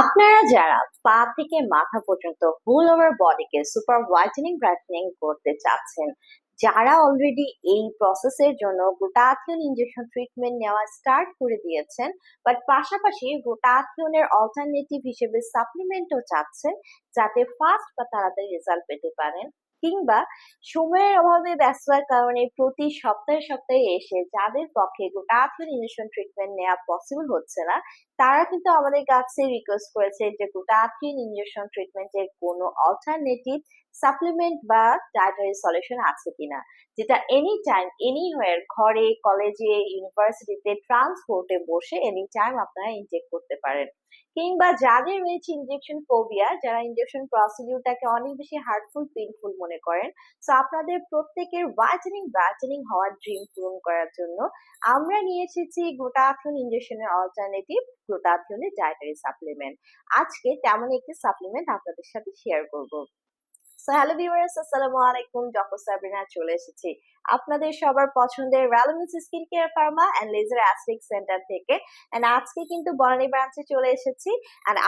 আপনারা যারা পা থেকে মাথা পর্যন্ত হোল ওভার বডিকে সুপার হোয়াইটেনিং ব্রাইটেনিং করতে চাচ্ছেন, যারা অলরেডি এই প্রসেসের জন্য গ্লুটাথিয়ন ইনজেকশন ট্রিটমেন্ট নেওয়া স্টার্ট করে দিয়েছেন বাট পাশাপাশি গ্লুটাথিয়নের অল্টারনেটিভ হিসেবে সাপ্লিমেন্টও চাচ্ছেন, যাতে ফাস্ট বা তাড়াতাড়ি রেজাল্ট পেতে পারেন কিংবা সময়ের অভাবে ব্যস্ততার কারণে প্রতি সপ্তাহে সপ্তাহে এসে যাদের পক্ষে গ্লুটাথিয়ন ইনজেকশন ট্রিটমেন্ট নেওয়া পসিবল হচ্ছে না, তারা কিন্তু আমাদের কাছে রিকোয়েস্ট করেছে যে গ্লুটাথিয়ন ইনজেকশন ট্রিটমেন্টের কোনো অল্টারনেটিভ সাপ্লিমেন্ট বা ডায়েটারি সলিউশন আছে কিনা, যেটা এনি টাইম এনিওয়ার ঘরে কলেজে ইউনিভার্সিটিতে ট্রান্সপোর্টে বসে এনি টাইম আপনারা ইনজেক্ট করতে পারেন। কিংবা যাদের রয়েছে ইনজেকশন ফোবিয়া যারা ইনজেকশন প্রসিডিউরটাকে অনেক বেশি হার্টফুল পেইনফুল মনে করেন। সো আপনাদের প্রত্যেকের হোয়াইটেনিং ব্রাইটেনিং হওয়ার ড্রিম পূরণ করার জন্য আমরা নিয়ে এসেছি গ্লুটাথিয়ন ইনজেকশনের অল্টারনেটিভ গ্লুটাথিয়নের ডায়েটারি সাপ্লিমেন্ট আজকে তেমন একটি সাপ্লিমেন্ট আপনাদের সাথে শেয়ার করব। সো হ্যালো ভিউয়ার্স আসসালামু আলাইকুম চলে এসেছি। আপনাদের সবার পছন্দের skin care pharma laser aesthetic centre থেকে। আজকে কিন্তু ব্রাঞ্চে চলে এসেছি।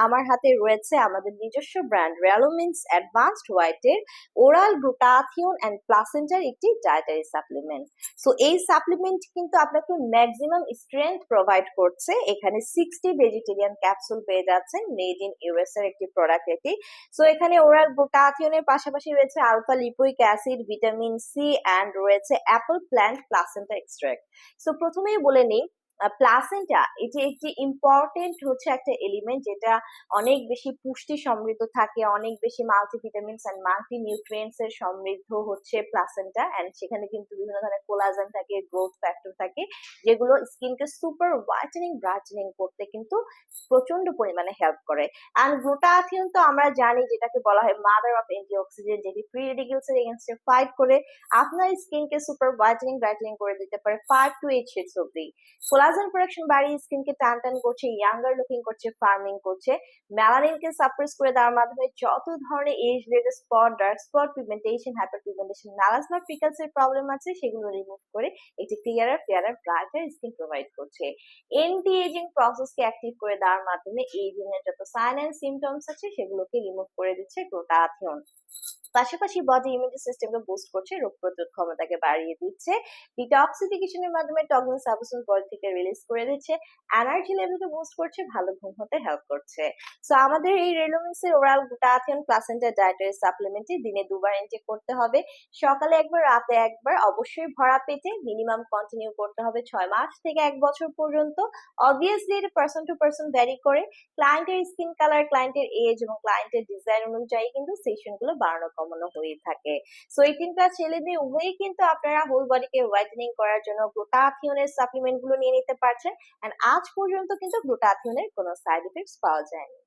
আমার হাতে রয়েছে আমাদের নিজস্ব ব্র্যান্ড র্যালোমিন্স অ্যাডভান্সড হোয়াইটের ওরাল গ্লুটাথিয়ন এন্ড প্লাসেন্টার একটি ডায়েটারি সাপ্লিমেন্ট সো এই সাপ্লিমেন্ট কিন্তু আপনাকে ম্যাক্সিমাম স্ট্রেংথ প্রোভাইড করছে। এখানে সিক্সটি ভেজিটেরিয়ান ক্যাপসুল পেয়ে যাচ্ছেন। মেড ইন ইউএস এর একটি প্রোডাক্ট এটি। সো এখানে ওরাল গ্লুটাথিয়নের পাশাপাশি রয়েছে alpha lipoic acid, vitamin C and রয়েছে apple plant placenta extract. So প্রথমেই বলে নিই প্লাসেন্টা এটি একটি ইম্পর্টেন্ট হচ্ছে একটা এলিমেন্ট যেটা অনেক বেশি পুষ্টি সমৃদ্ধ থাকে, অনেক বেশি মাল্টিভিটামিনস অ্যান্ড মাল্টি নিউট্রিয়েন্টস এর সমৃদ্ধ হচ্ছে প্লাসেন্টা অ্যান্ড সেখানে কিন্তু বিভিন্ন ধরনের কোলাজেন থাকে গ্রোথ ফ্যাক্টর থাকে, যেগুলো স্কিনকে সুপার হোয়াইটেনিং ব্রাইটেনিং করতে কিন্তু প্রচণ্ড পরিমাণে হেল্প করে। অ্যান্ড গ্লুটাথিয়ন তো আমরা জানি যেটাকে বলা হয় মাদার অফ অ্যান্টিঅক্সিডেন্ট যেটি ফ্রি রেডিকেলস এর এগেনস্টে ফাইট করে, আপনার স্কিনকে সুপার হোয়াইটেনিং ব্রাইটেনিং করে দিতে পারে ফাইভ টু এইট শেডস অব্দি কোলাজেন প্রোডাকশন বাড়িয়ে স্কিনকে টান টান করছে ইয়াঙ্গার লুকিং করছে ফার্মিং করছে। ম্যালানিনকে সাপ্রেস করে দেওয়ার মাধ্যমে যত ধরনের age related spot dark spot pigmentation hyper pigmentation melasma freckles এর প্রবলেম আছে, সেগুলো রিমুভ করে একটি clearer fairer brighter skin provide করছে। এন্টি এজিং প্রসেসকে অ্যাক্টিভ করে দেওয়ার মাধ্যমে এজিং এর যত সাইন এন্ড সিমটমস আছে, সেগুলোকে রিমুভ করে দিচ্ছে গ্লুটাথিয়ন পাশাপাশি বডি ইমিউনিটি সিস্টেমকে বুস্ট করছে, রোগ প্রতিরোধ ক্ষমতাকে বাড়িয়ে দিচ্ছে। ডিটক্সিফিকেশনের মাধ্যমে টক্সিন সাবস্টেন্স বডি থেকে রিলিজ করে দিচ্ছে। এনার্জি লেভেলকে বুস্ট করছে, ভালো ঘুম হতে হেল্প করছে। সো আমাদের এই রেলোমিক্সের ওরাল গ্লুটাথিয়ন প্লাসেন্টা ডায়েটারি সাপ্লিমেন্টটি দিনে দুবার ইনটেক করতে হবে। সকালে একবার, রাতে একবার, অবশ্যই ভরা পেটে মিনিমাম কন্টিনিউ করতে হবে ছয় মাস থেকে এক বছর পর্যন্ত। অবভিয়াসলি এটা পার্সন টু পার্সন ভ্যারি করে। ক্লায়েন্টের স্কিন কালার ক্লায়েন্টের এজ এবং ক্লায়েন্টের ডিজাইন অনুযায়ী কিন্তু সেশনগুলো বাড়ানো কমানো হয়ে থাকে। সো এই ছেলে মেয়ে উভয়ই কিন্তু আপনারা হোল বডিকে হোয়াইটেনিং করার জন্য গ্লুটাথিয়নের সাপ্লিমেন্টগুলো নিয়ে নিতে পারছেন। এন্ড আজ পর্যন্ত কিন্তু গ্লুটাথিয়নের কোনো সাইড ইফেক্টস পাওয়া যায়নি।